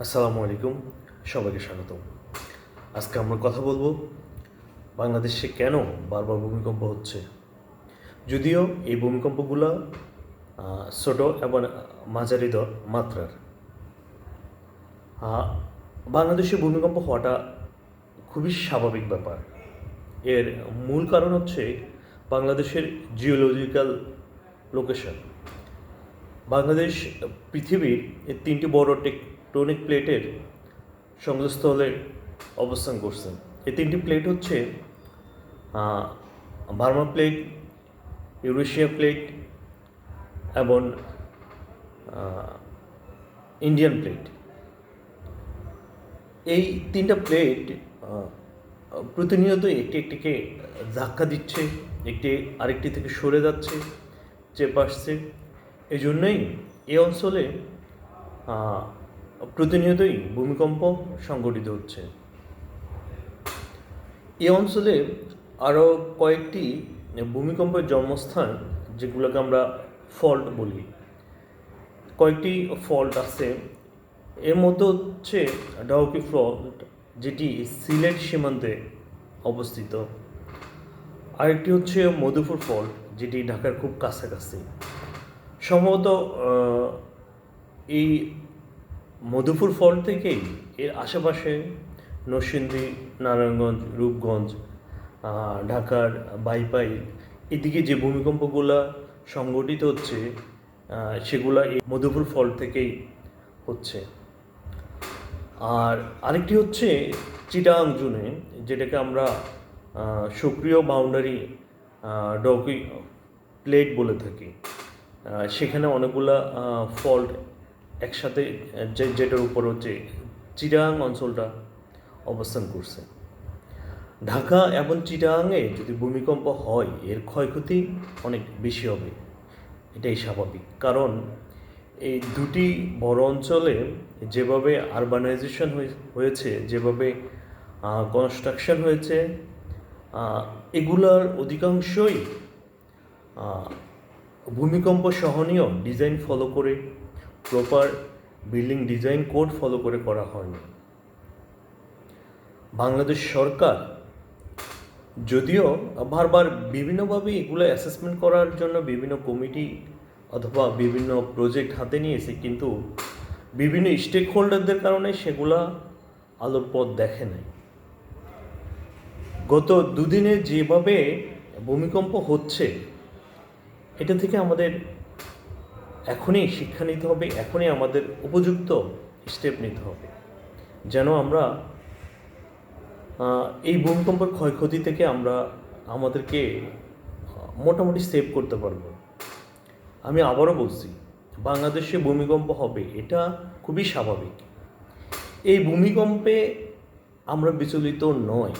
আসসালামু আলাইকুম, সবাইকে স্বাগত আজকে আমরা কথা বলব বাংলাদেশে কেন বারবার ভূমিকম্প হচ্ছে? যদিও এই ভূমিকম্পগুলো ছোট এবং মাঝারি দ- মাত্রার। বাংলাদেশে ভূমিকম্প হওয়াটা খুবই স্বাভাবিক ব্যাপার। এর মূল কারণ হচ্ছে বাংলাদেশের জিওলজিক্যাল লোকেশন। বাংলাদেশ, পৃথিবীর তিনটি বড় টেকটনিক প্লেটের সংযোগস্থলে অবস্থান করছেন। এই তিনটি প্লেট হচ্ছে বার্মা প্লেট, ইউরেশিয়া প্লেট এবং ইন্ডিয়ান প্লেট। এই তিনটা প্লেট প্রতিনিয়ত একটি একটিকে ধাক্কা দিচ্ছে, একটি আরেকটি থেকে সরে যাচ্ছে, চেপে আসছে। এই জন্যই এই অঞ্চলে প্রতিনিয়তই ভূমিকম্প সংঘটিত হচ্ছে। এই অঞ্চলে আরও কয়েকটি ভূমিকম্পের জন্মস্থান, যেগুলোকে আমরা ফল্ট বলি। কয়েকটি ফল্ট আছে। এর মধ্যে হচ্ছে ডাউকি ফল্ট, যেটি সিলেট সীমান্তে অবস্থিত। আরেকটি হচ্ছে মধুপুর ফল্ট, যেটি ঢাকার খুব কাছাকাছি। সম্ভবত এই মধুপুর ফল থেকেই এর আশেপাশে নরসিংদী, নারায়ণগঞ্জ, রূপগঞ্জ ঢাকার বাইপাই এদিকে যে ভূমিকম্পগুলো সংঘটিত হচ্ছে সেগুলা এই মধুপুর ফল থেকেই হচ্ছে। আর আরেকটি হচ্ছে চিটাং জুনে, যেটাকে আমরা সক্রিয় বাউন্ডারি ডকি প্লেট বলে থাকি। সেখানে অনেকগুলা ফল্ট একসাথে, যে- যেটার উপর হচ্ছে চিরাং অঞ্চলটা অবস্থান করছে। ঢাকা এবং চিটাংয়ে যদি ভূমিকম্প হয়, এর ক্ষয়ক্ষতি অনেক বেশি হবে। এটাই স্বাভাবিক। কারণ এই দুটি বড় অঞ্চলে যেভাবে আরবানাইজেশন হয়েছে, যেভাবে কনস্ট্রাকশন হয়েছে এগুলার অধিকাংশই ভূমিকম্প সহনীয় ডিজাইন ফলো করে proper building design code follow করে করা হয়নি। বাংলাদেশ সরকার যদিও বারবার বিভিন্নভাবে এগুলো অ্যাসেসমেন্ট করার জন্য বিভিন্ন কমিটি অথবা বিভিন্ন প্রজেক্ট হাতে নিয়েছে, কিন্তু বিভিন্ন স্টেক হোল্ডারদের কারণে সেগুলা আলোর পথ দেখে নাই। গত দুদিনে যেভাবে ভূমিকম্প হচ্ছে, এটা থেকে আমাদের এখনই শিক্ষা নিতে হবে, এখনই আমাদের উপযুক্ত স্টেপ নিতে হবে। যেন আমরা এই ভূমিকম্পের ক্ষয়ক্ষতি থেকে আমরা আমাদেরকে মোটামুটি সেভ করতে পারব। আমি আবারও বলছি, বাংলাদেশে ভূমিকম্প হবে, এটা খুবই স্বাভাবিক। এই ভূমিকম্পে আমরা বিচলিত নয়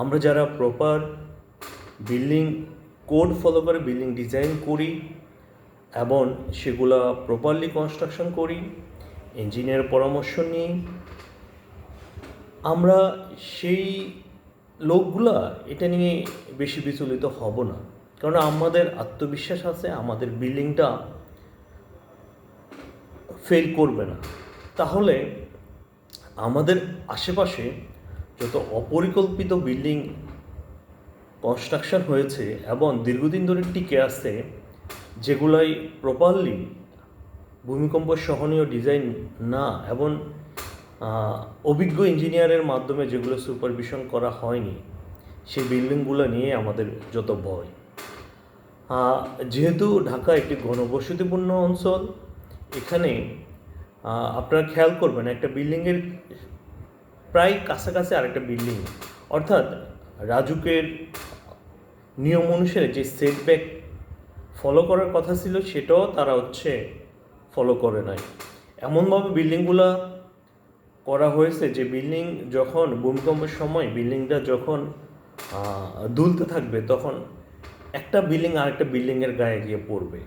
আমরা যারা প্রপার বিল্ডিং কোড ফলো করে বিল্ডিং ডিজাইন করি এবং সেগুলা প্রপারলি কনস্ট্রাকশন করি ইঞ্জিনিয়ার পরামর্শ নিই। আমরা সেই লোকগুলা এটা নিয়ে বেশি বিচলিত হব না। কারণ আমাদের আত্মবিশ্বাস আছে, আমাদের বিল্ডিংটা ফেল করবে না। তাহলে আমাদের আশেপাশে যত অপরিকল্পিত বিল্ডিং কনস্ট্রাকশন হয়েছে এবং দীর্ঘদিন ধরে টিকে আছে যেগুলাই প্রপারলি ভূমিকম্প সহনীয় ডিজাইন না এবং অভিজ্ঞ ইঞ্জিনিয়ারের মাধ্যমে যেগুলো সুপারভিশন করা হয়নি, সেই বিল্ডিংগুলো নিয়ে আমাদের যত ভয়। যেহেতু ঢাকা একটি ঘনবসতিপূর্ণ অঞ্চল, এখানে আপনারা খেয়াল করবেন একটা বিল্ডিংয়ের প্রায় কাছাকাছি আরেকটা বিল্ডিং অর্থাৎ রাজুকের নিয়ম অনুসারে যে সেটব্যাক ফলো করার কথা ছিল, সেটাও তারা হচ্ছে ফলো করে নাই। এমনভাবে বিল্ডিংগুলা করা হয়েছে যে বিল্ডিং যখন ভূমিকম্পের সময় বিল্ডিংটা যখন দুলতে থাকবে, তখন একটা বিল্ডিং আরেকটা বিল্ডিংয়ের গায়ে গিয়ে পড়বে।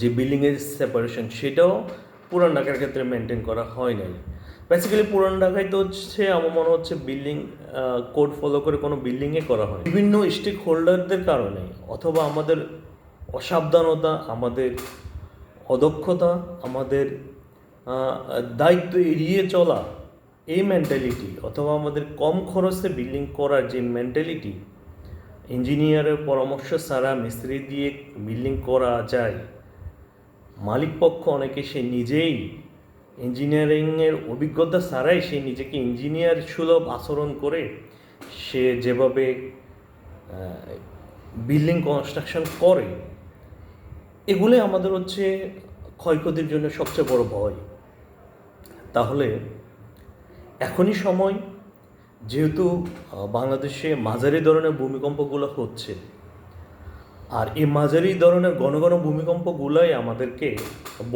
যে বিল্ডিংয়ের সেপারেশন সেটাও পুরান ঢাকার ক্ষেত্রে মেনটেন করা হয় নাই। বেসিক্যালি পুরান ঢাকায় তো হচ্ছে আমার মনে হচ্ছে বিল্ডিং কোড ফলো করে কোনো বিল্ডিংয়ে করা হয় বিভিন্ন স্টেক হোল্ডারদের কারণে অথবা আমাদের অসাবধানতা, আমাদের অদক্ষতা, আমাদের দায়িত্ব এড়িয়ে চলা এই মেন্টালিটি অথবা আমাদের কম খরচে বিল্ডিং করার যে মেন্টালিটি ইঞ্জিনিয়ারের পরামর্শ ছাড়া মিস্ত্রি দিয়ে বিল্ডিং করা যায়। মালিক পক্ষ অনেকে সে নিজেই ইঞ্জিনিয়ারিংয়ের অভিজ্ঞতা ছাড়াই সে নিজেকে ইঞ্জিনিয়ার সুলভ আচরণ করে সে যেভাবে বিল্ডিং কনস্ট্রাকশন করে এগুলো আমাদের হচ্ছে ক্ষয়ক্ষতির জন্য সবচেয়ে বড় ভয়। তাহলে এখনই সময়, যেহেতু বাংলাদেশে মাঝারি ধরনের ভূমিকম্পগুলো হচ্ছে আর এই মাঝারি ধরনের ঘন ঘন ভূমিকম্পগুলোই আমাদেরকে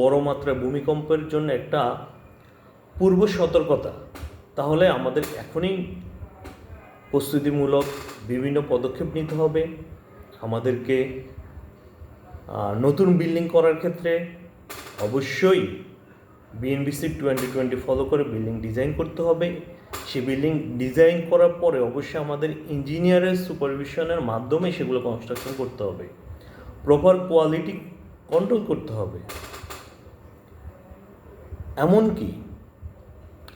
বড় মাত্রায় ভূমিকম্পের জন্য একটা পূর্ব সতর্কতা। তাহলে আমাদের এখনই প্রস্তুতিমূলক বিভিন্ন পদক্ষেপ নিতে হবে। আমাদেরকে নতুন বিল্ডিং করার ক্ষেত্রে অবশ্যই বিএনবিসি টোয়েন্টি টোয়েন্টি ফলো করে বিল্ডিং ডিজাইন করতে হবে। সেই বিল্ডিং ডিজাইন করার পরে অবশ্যই আমাদের ইঞ্জিনিয়ারের সুপারভিশনের মাধ্যমে সেগুলো কনস্ট্রাকশন করতে হবে। প্রপার কোয়ালিটি কন্ট্রোল করতে হবে। এমনকি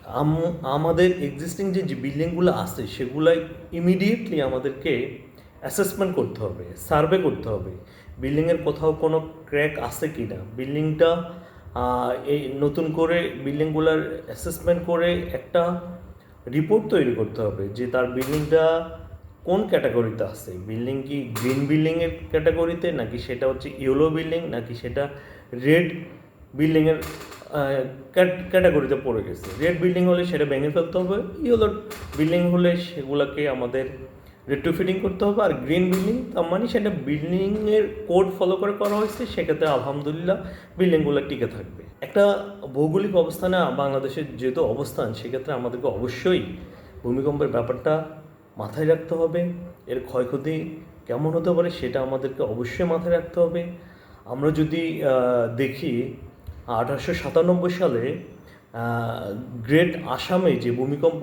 আম- আমাদের এক্সিস্টিং যে বিল্ডিংগুলো আছে, সেগুলাই ইমিডিয়েটলি আমাদেরকে অ্যাসেসমেন্ট করতে হবে সার্ভে করতে হবে বিল্ডিংয়ের কোথাও কোনো ক্র্যাক আছে কি না বিল্ডিংটা এই নতুন করে বিল্ডিংগুলোর অ্যাসেসমেন্ট করে একটা রিপোর্ট তৈরি করতে হবে যে তার বিল্ডিংটা কোন ক্যাটাগরিতে আছে? বিল্ডিং কি গ্রিন বিল্ডিংয়ের ক্যাটাগরিতে নাকি সেটা হচ্ছে ইয়েলো বিল্ডিং নাকি সেটা রেড বিল্ডিংয়ের ক্যাটাগরিতে পড়ে গেছে? রেড বিল্ডিং হলে সেটা ভেঙে ফেলতে হবে ইয়েলো বিল্ডিং হলে সেগুলোকে আমাদের রেট্রোফিটিং করতে হবে আর গ্রিন বিল্ডিং তার মানে সেটা বিল্ডিংয়ের কোড ফলো করে করা হয়েছে, সেক্ষেত্রে আলহামদুলিল্লাহ বিল্ডিংগুলো টিকে থাকবে। একটা ভৌগোলিক অবস্থানে বাংলাদেশের যেহেতু অবস্থান, সেক্ষেত্রে আমাদেরকে অবশ্যই ভূমিকম্পের ব্যাপারটা মাথায় রাখতে হবে, এর ক্ষয়ক্ষতি কেমন হতে পারে সেটা আমাদেরকে অবশ্যই মাথায় রাখতে হবে। আমরা যদি দেখি আঠারোশো সাতানব্বই সালে গ্রেট আসামে যে ভূমিকম্প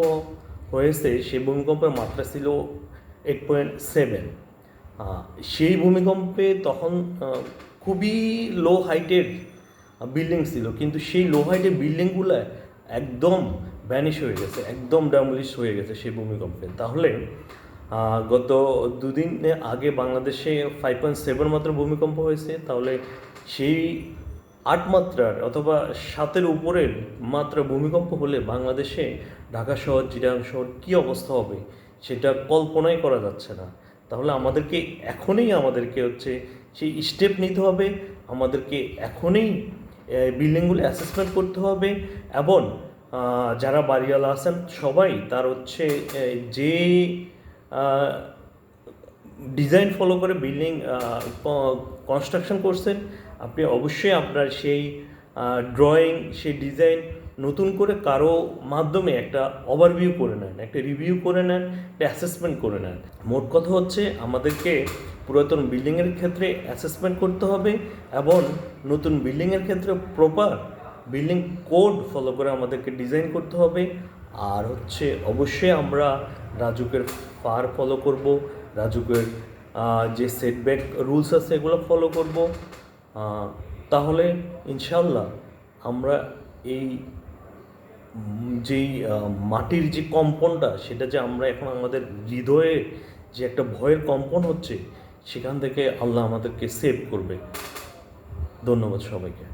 হয়েছে, সেই ভূমিকম্পের মাত্রা ছিল এইট পয়েন্ট সেভেন সেই ভূমিকম্পে তখন খুবই লো হাইটের বিল্ডিং ছিল। কিন্তু সেই লো হাইটের বিল্ডিংগুলো একদম ভ্যানিশ হয়ে গেছে, একদম ড্যামলিশ হয়ে গেছে সেই ভূমিকম্পে। তাহলে গত দুদিন আগে বাংলাদেশে ফাইভ পয়েন্ট সেভেন মাত্র ভূমিকম্প হয়েছে। তাহলে সেই আট মাত্রার অথবা সাতের উপরের মাত্রা ভূমিকম্প হলে বাংলাদেশে ঢাকা শহর, চিটাগাং শহর কী অবস্থা হবে? সেটা কল্পনাই করা যাচ্ছে না। তাহলে আমাদেরকে এখনই আমাদেরকে হচ্ছে সেই স্টেপ নিতে হবে। আমাদেরকে এখনই বিল্ডিংগুলো অ্যাসেসমেন্ট করতে হবে এবং যারা বাড়িওয়ালা আছেন সবাই তার হচ্ছে যে ডিজাইন ফলো করে বিল্ডিং কনস্ট্রাকশন করছেন, আপনি অবশ্যই আপনার সেই ড্রয়িং সেই ডিজাইন নতুন করে কারও মাধ্যমে একটা ওভারভিউ করে নেন, একটা রিভিউ করে নেন, একটা অ্যাসেসমেন্ট করে নেন। মোট কথা হচ্ছে আমাদেরকে পুরাতন বিল্ডিংয়ের ক্ষেত্রে অ্যাসেসমেন্ট করতে হবে এবং নতুন বিল্ডিংয়ের ক্ষেত্রে প্রপার বিল্ডিং কোড ফলো করে আমাদেরকে ডিজাইন করতে হবে। আর হচ্ছে অবশ্যই আমরা রাজুকের ফার ফলো করব, রাজুকের যে সেটব্যাক রুলস আছে এগুলো ফলো করব। তাহলে ইনশাল্লাহ আমরা এই যেই মাটির যে কম্পনটা, সেটা যে আমরা এখন আমাদের হৃদয়ে যে একটা ভয়ের কম্পন হচ্ছে, সেখান থেকে আল্লাহ আমাদেরকে সেভ করবে। ধন্যবাদ সবাইকে।